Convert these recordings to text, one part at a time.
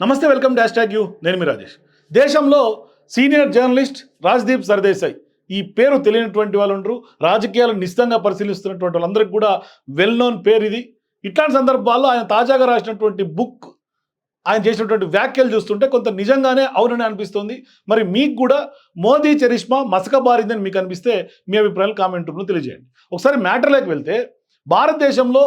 నమస్తే welcome dash tag you. నేను మీ రాజేష్. దేశంలో సీనియర్ జర్నలిస్ట్ రాజ్దీప్ సర్దేశాయ్. ఈ పేరు తెలియనటువంటి వాళ్ళు ఉండరు రాజకీయాలను నిశ్చితంగా పరిశీలిస్తున్నటువంటి వాళ్ళందరికీ కూడా వెల్ నోన్ పేరు ఇది. ఇట్లాంటి సందర్భాల్లో ఆయన తాజాగా రాసినటువంటి బుక్ ఆయన చేసినటువంటి వ్యాఖ్యలు చూస్తుంటే కొంత నిజంగానే అవునని అనిపిస్తుంది. మరి మీకు కూడా మోదీ చరిష్మా మసకబారిందని మీకు అనిపిస్తే మీ అభిప్రాయాలు కామెంట్ రూపంలో తెలియజేయండి. ఒకసారి మ్యాటర్లోకి వెళ్తే భారతదేశంలో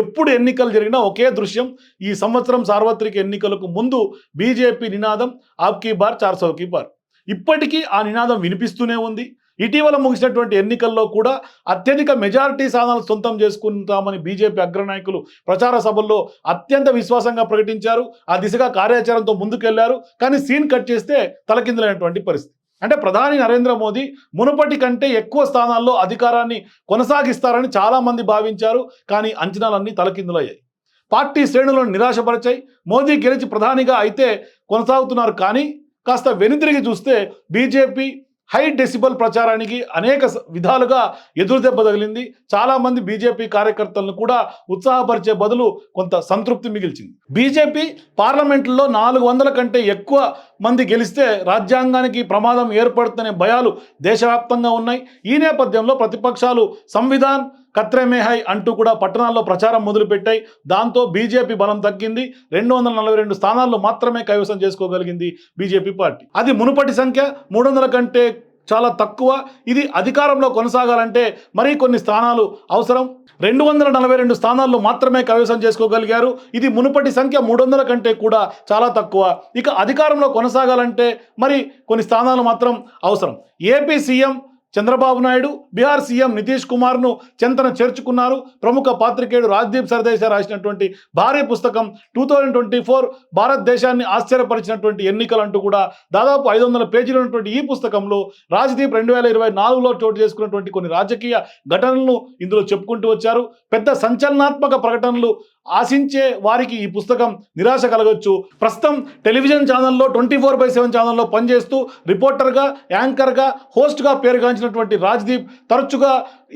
ఎప్పుడు ఎన్నికలు జరిగినా ఒకే దృశ్యం ఈ సంవత్సరం సార్వత్రిక ఎన్నికలకు ముందు బీజేపీ నినాదం ఆప్కీ బార్ చార్ సౌకీ బార్. ఇప్పటికీ ఆ నినాదం వినిపిస్తూనే ఉంది. ఇటీవల ముగిసినటువంటి ఎన్నికల్లో కూడా అత్యధిక మెజారిటీ స్థానాలు సొంతం చేసుకుంటామని బీజేపీ అగ్రనాయకులు ప్రచార సభల్లో అత్యంత విశ్వాసంగా ప్రకటించారు. ఆ దిశగా కార్యాచరణతో ముందుకెళ్ళారు. కానీ సీన్ కట్ చేస్తే తలకిందులైనటువంటి పరిస్థితి. అంటే ప్రధాని నరేంద్ర మోదీ మునుపటి కంటే ఎక్కువ స్థానాల్లో అధికారాన్ని కొనసాగిస్తారని చాలామంది భావించారు కానీ అంచనాలన్నీ తలకిందులయ్యాయి. పార్టీ శ్రేణులను నిరాశపరిచాయి. మోదీ గెలిచి ప్రధానిగా అయితే కొనసాగుతున్నారు కానీ కాస్త వెనుతిరిగి చూస్తే బీజేపీ హై డెసిబల్ ప్రచారానికి అనేక స- విధాలుగా ఎదురుదెబ్బ తగిలింది. చాలామంది బీజేపీ కార్యకర్తలను కూడా ఉత్సాహపరిచే బదులు కొంత సంతృప్తి మిగిల్చింది. బీజేపీ పార్లమెంట్లో నాలుగు వందల కంటే ఎక్కువ మంది గెలిస్తే రాజ్యాంగానికి ప్రమాదం ఏర్పడుతుందనే భయాలు దేశవ్యాప్తంగా ఉన్నాయి. ఈ నేపథ్యంలో ప్రతిపక్షాలు సంవిధాన్ కత్రే అంటూ కూడా పట్టణాల్లో ప్రచారం మొదలుపెట్టాయి. దాంతో బీజేపీ బలం తగ్గింది. రెండు వందల నలభై రెండు స్థానాల్లో మాత్రమే కైవసం చేసుకోగలిగింది బీజేపీ పార్టీ. అది మునుపటి సంఖ్య మూడు వందల కంటే చాలా తక్కువ. ఇది అధికారంలో కొనసాగాలంటే మరీ కొన్ని స్థానాలు అవసరం. రెండు వందల నలభై రెండు స్థానాల్లో మాత్రమే కైవసం చేసుకోగలిగారు. ఇది మునుపటి సంఖ్య మూడు వందల కంటే కూడా చాలా తక్కువ. ఇక అధికారంలో కొనసాగాలంటే మరి కొన్ని స్థానాలు మాత్రం అవసరం. AP CM Chandrababu Naidu Bihar CM Nitish కుమార్ను చింతన చేర్చుకున్నారు. ప్రముఖ పాత్రికేయుడు రాజ్దీప్ సర్దేశాయ్ రాసినటువంటి భారీ పుస్తకం టూ థౌజండ్ ట్వంటీ ఫోర్ భారతదేశాన్ని ఆశ్చర్యపరిచినటువంటి ఎన్నికలు అంటూ కూడా దాదాపు ఐదు వందల పేజీలు ఉన్నటువంటి ఈ పుస్తకంలో రాజ్దీప్ రెండు వేల ఇరవై నాలుగులో చోటు చేసుకున్నటువంటి కొన్ని రాజకీయ ఘటనలను ఇందులో చెప్పుకుంటూ వచ్చారు. పెద్ద సంచలనాత్మక ప్రకటనలు ఆశించే వారికి ఈ పుస్తకం నిరాశ కలగొచ్చు. ప్రస్తుతం టెలివిజన్ ఛానల్లో ట్వంటీ ఫోర్ బై సెవెన్ ఛానల్లో పనిచేస్తూ రిపోర్టర్గా యాంకర్గా హోస్ట్గా పేరుగాంచినటువంటి రాజ్దీప్ తరచుగా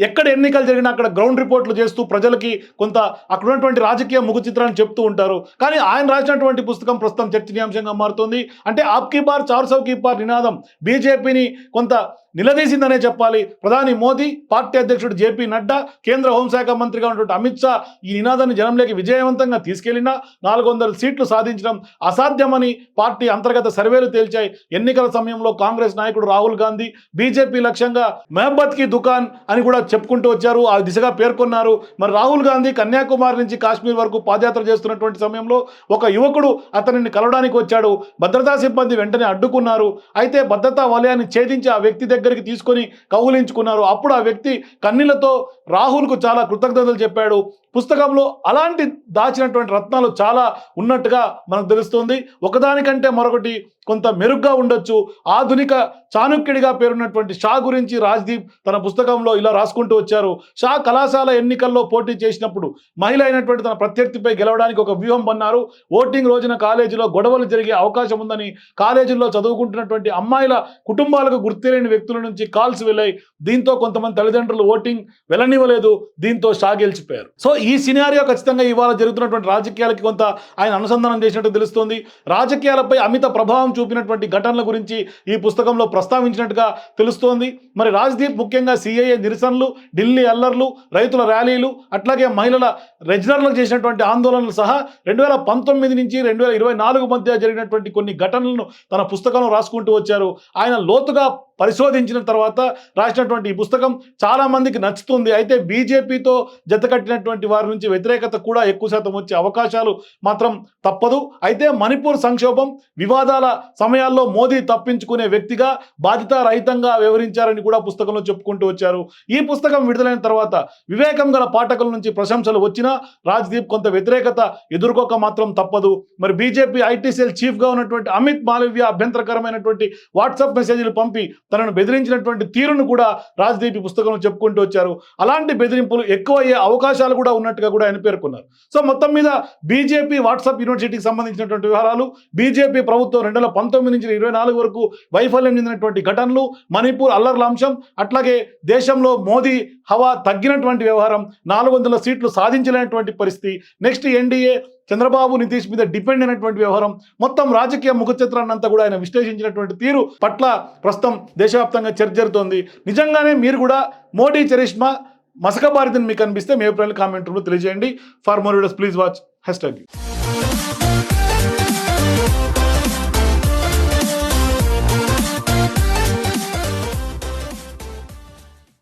ఎక్కడ ఎన్నికలు జరిగినా అక్కడ గ్రౌండ్ రిపోర్ట్లు చేస్తూ ప్రజలకి కొంత అక్కడ ఉన్నటువంటి రాజకీయ ముఖ చిత్రాన్ని చెప్తూ ఉంటారు. కానీ ఆయన రాసినటువంటి పుస్తకం ప్రస్తుతం చర్చనీయాంశంగా మారుతుంది. అంటే ఆప్కీ బార్ చార్ సౌకీ బార్ నినాదం బీజేపీని కొంత నిలదీసిందనే చెప్పాలి. ప్రధాని మోదీ పార్టీ అధ్యక్షుడు జేపీ నడ్డా కేంద్ర హోంశాఖ మంత్రిగా ఉన్నటువంటి అమిత్ షా ఈ నినాదాన్ని జనంలోకి విజయవంతంగా తీసుకెళ్ళినా నాలుగు వందల సీట్లు సాధించడం అసాధ్యమని పార్టీ అంతర్గత సర్వేలు తేల్చాయి. ఎన్నికల సమయంలో కాంగ్రెస్ నాయకుడు రాహుల్ గాంధీ బీజేపీ లక్ష్యంగా మెహబ్బత్కి దుకాన్ అని కూడా చెప్పుకుంటూ వచ్చారు. ఆ దిశగా పేర్కొన్నారు. మరి రాహుల్ గాంధీ కన్యాకుమారి నుంచి కాశ్మీర్ వరకు పాదయాత్ర చేస్తున్నటువంటి సమయంలో ఒక యువకుడు అతనిని కలవడానికి వచ్చాడు. భద్రతా సిబ్బంది వెంటనే అడ్డుకున్నారు. అయితే భద్రతా వలయాన్ని ఛేదించి ఆ వ్యక్తి దగ్గరికి తీసుకొని కౌగులించుకున్నారు. అప్పుడు ఆ వ్యక్తి కన్నీళ్ళతో రాహుల్కు చాలా కృతజ్ఞతలు చెప్పాడు. పుస్తకంలో అలాంటి దాచినటువంటి రత్నాలు చాలా ఉన్నట్టుగా మనకు తెలుస్తుంది. ఒకదానికంటే మరొకటి కొంత మెరుగ్గా ఉండొచ్చు. ఆధునిక చాణుక్యుడిగా పేరున్నటువంటి షా గురించి రాజ్దీప్ తన పుస్తకంలో ఇలా రాసుకుంటూ వచ్చారు. షా కళాశాల ఎన్నికల్లో పోటీ చేసినప్పుడు మహిళ అయినటువంటి తన ప్రత్యర్థిపై గెలవడానికి ఒక వ్యూహం పన్నారు. ఓటింగ్ రోజున కాలేజీలో గొడవలు జరిగే అవకాశం ఉందని కాలేజీల్లో చదువుకుంటున్నటువంటి అమ్మాయిల కుటుంబాలకు గుర్తులేని వ్యక్తుల నుంచి కాల్స్ వెళ్ళాయి. దీంతో కొంతమంది తల్లిదండ్రులు ఓటింగ్ వెళ్ళనివ్వలేదు. దీంతో షా గెలిచిపోయారు. సో ఈ సినారియో ఖచ్చితంగా ఇవాళ జరుగుతున్నటువంటి రాజకీయాలకి కొంత ఆయన అనుసంధానం చేసినట్టు తెలుస్తోంది. రాజకీయాలపై అమిత ప్రభావం చూపినటువంటి ఘటనల గురించి ఈ పుస్తకంలో ప్రస్తావించినట్టుగా తెలుస్తోంది. మరి రాజ్దీప్ ముఖ్యంగా సిఐఏ నిరసనలు ఢిల్లీ అల్లర్లు రైతుల ర్యాలీలు అట్లాగే మహిళల రెజ్లర్లకు చేసినటువంటి ఆందోళనలు సహా రెండు వేల పంతొమ్మిది నుంచి రెండు వేల ఇరవై నాలుగు మధ్య జరిగినటువంటి కొన్ని ఘటనలను తన పుస్తకంలో రాసుకుంటూ వచ్చారు. ఆయన లోతుగా పరిశోధించిన తర్వాత రాసినటువంటి ఈ పుస్తకం చాలా మందికి నచ్చుతుంది. అయితే బీజేపీతో జతకట్టినటువంటి వారి నుంచి వ్యతిరేకత కూడా ఎక్కువ శాతం వచ్చే అవకాశాలు మాత్రం తప్పదు. అయితే మణిపూర్ సంక్షోభం వివాదాల సమయాల్లో మోదీ తప్పించుకునే వ్యక్తిగా బాధ్యతారహితంగా వ్యవహరించారని కూడా పుస్తకంలో చెప్పుకుంటూ వచ్చారు. ఈ పుస్తకం విడుదలైన తర్వాత వివేకం గల పాఠకుల నుంచి ప్రశంసలు వచ్చినా రాజ్దీప్ కొంత వ్యతిరేకత ఎదుర్కోక మాత్రం తప్పదు. మరి బీజేపీ ఐటీసీఎల్ చీఫ్గా ఉన్నటువంటి అమిత్ మాలవ్య అభ్యంతరకరమైనటువంటి వాట్సాప్ మెసేజ్లు పంపి తనను బెదిరించినటువంటి తీరును కూడా రాజదీపి పుస్తకంలో చెప్పుకుంటూ వచ్చారు. అలాంటి బెదిరింపులు ఎక్కువ అయ్యే అవకాశాలు కూడా ఉన్నట్టుగా కూడా ఆయన పేర్కొన్నారు. సో మొత్తం మీద బీజేపీ వాట్సాప్ యూనివర్సిటీకి సంబంధించినటువంటి వ్యవహారాలు బీజేపీ ప్రభుత్వం రెండు వేల పంతొమ్మిది నుంచి ఇరవై నాలుగు వరకు వైఫల్యం చెందినటువంటి ఘటనలు మణిపూర్ అల్లర్ల అంశం అట్లాగే దేశంలో మోదీ హవా తగ్గినటువంటి వ్యవహారం నాలుగు వందల సీట్లు సాధించలేనటువంటి పరిస్థితి నెక్స్ట్ ఎన్డీఏ చంద్రబాబు నితీష్ మీద డిపెండ్ అయినటువంటి వ్యవహారం మొత్తం రాజకీయ ముఖచిత్రాన్ని అంతా కూడా ఆయన విశ్లేషించినటువంటి తీరు పట్ల ప్రస్తుతం దేశవ్యాప్తంగా చర్చ జరుగుతోంది నిజంగానే మీరు కూడా మోడీ చరిష్మా మసకబారిదని మీకు అనిపిస్తే మీ అభిప్రాయాలు కామెంట్ రూపంలో తెలియజేయండి. For more videos please watch hashtag